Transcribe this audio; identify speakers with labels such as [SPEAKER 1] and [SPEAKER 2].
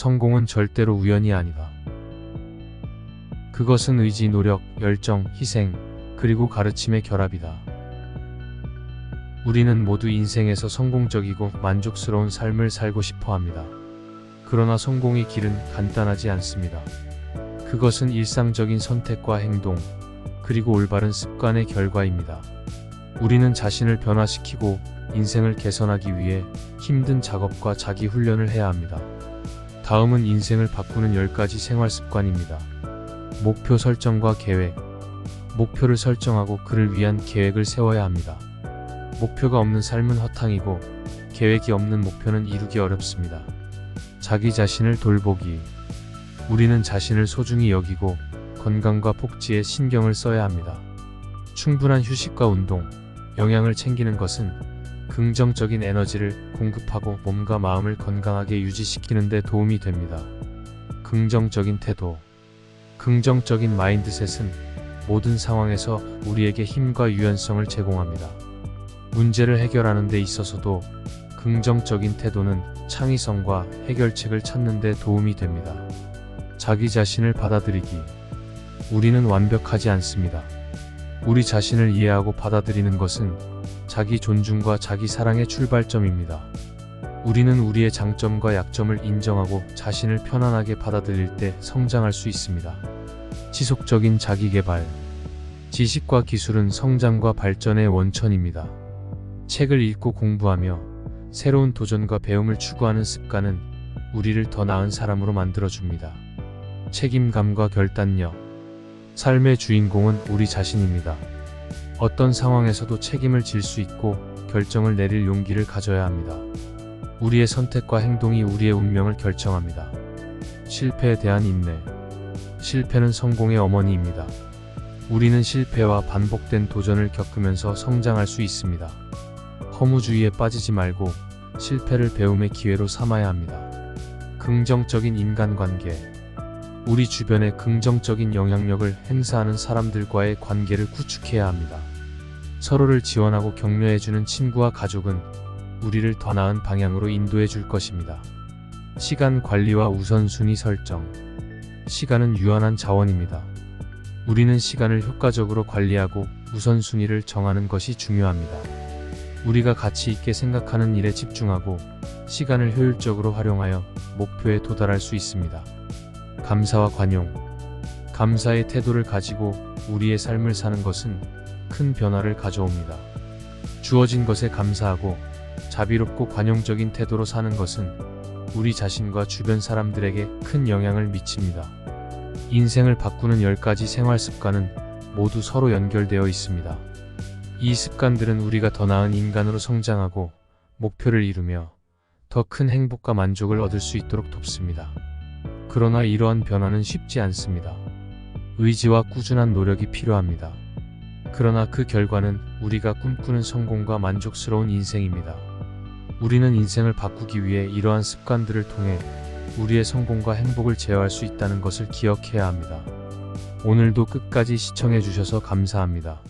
[SPEAKER 1] 성공은 절대로 우연이 아니다. 그것은 의지, 노력, 열정, 희생, 그리고 가르침의 결합이다. 우리는 모두 인생에서 성공적이고 만족스러운 삶을 살고 싶어 합니다. 그러나 성공의 길은 간단하지 않습니다. 그것은 일상적인 선택과 행동, 그리고 올바른 습관의 결과입니다. 우리는 자신을 변화시키고 인생을 개선하기 위해 힘든 작업과 자기 훈련을 해야 합니다. 다음은 인생을 바꾸는 10가지 생활 습관입니다. 목표 설정과 계획. 목표를 설정하고 그를 위한 계획을 세워야 합니다. 목표가 없는 삶은 허탕이고 계획이 없는 목표는 이루기 어렵습니다. 자기 자신을 돌보기. 우리는 자신을 소중히 여기고 건강과 복지에 신경을 써야 합니다. 충분한 휴식과 운동, 영양을 챙기는 것은 긍정적인 에너지를 공급하고 몸과 마음을 건강하게 유지시키는 데 도움이 됩니다. 긍정적인 태도. 긍정적인 마인드셋은 모든 상황에서 우리에게 힘과 유연성을 제공합니다. 문제를 해결하는 데 있어서도 긍정적인 태도는 창의성과 해결책을 찾는 데 도움이 됩니다. 자기 자신을 받아들이기. 우리는 완벽하지 않습니다. 우리 자신을 이해하고 받아들이는 것은 자기 존중과 자기 사랑의 출발점입니다. 우리는 우리의 장점과 약점을 인정하고 자신을 편안하게 받아들일 때 성장할 수 있습니다. 지속적인 자기 개발. 지식과 기술은 성장과 발전의 원천입니다. 책을 읽고 공부하며 새로운 도전과 배움을 추구하는 습관은 우리를 더 나은 사람으로 만들어줍니다. 책임감과 결단력. 삶의 주인공은 우리 자신입니다. 어떤 상황에서도 책임을 질 수 있고 결정을 내릴 용기를 가져야 합니다. 우리의 선택과 행동이 우리의 운명을 결정합니다. 실패에 대한 인내. 실패는 성공의 어머니입니다. 우리는 실패와 반복된 도전을 겪으면서 성장할 수 있습니다. 허무주의에 빠지지 말고 실패를 배움의 기회로 삼아야 합니다. 긍정적인 인간관계. 우리 주변에 긍정적인 영향력을 행사하는 사람들과의 관계를 구축해야 합니다. 서로를 지원하고 격려해주는 친구와 가족은 우리를 더 나은 방향으로 인도해 줄 것입니다. 시간 관리와 우선순위 설정. 시간은 유한한 자원입니다. 우리는 시간을 효과적으로 관리하고 우선순위를 정하는 것이 중요합니다. 우리가 가치 있게 생각하는 일에 집중하고 시간을 효율적으로 활용하여 목표에 도달할 수 있습니다. 감사와 관용. 감사의 태도를 가지고 우리의 삶을 사는 것은 큰 변화를 가져옵니다. 주어진 것에 감사하고 자비롭고 관용적인 태도로 사는 것은 우리 자신과 주변 사람들에게 큰 영향을 미칩니다. 인생을 바꾸는 10가지 생활 습관은 모두 서로 연결되어 있습니다. 이 습관들은 우리가 더 나은 인간으로 성장하고 목표를 이루며 더 큰 행복과 만족을 얻을 수 있도록 돕습니다. 그러나 이러한 변화는 쉽지 않습니다. 의지와 꾸준한 노력이 필요합니다. 그러나 그 결과는 우리가 꿈꾸는 성공과 만족스러운 인생입니다. 우리는 인생을 바꾸기 위해 이러한 습관들을 통해 우리의 성공과 행복을 제어할 수 있다는 것을 기억해야 합니다. 오늘도 끝까지 시청해 주셔서 감사합니다.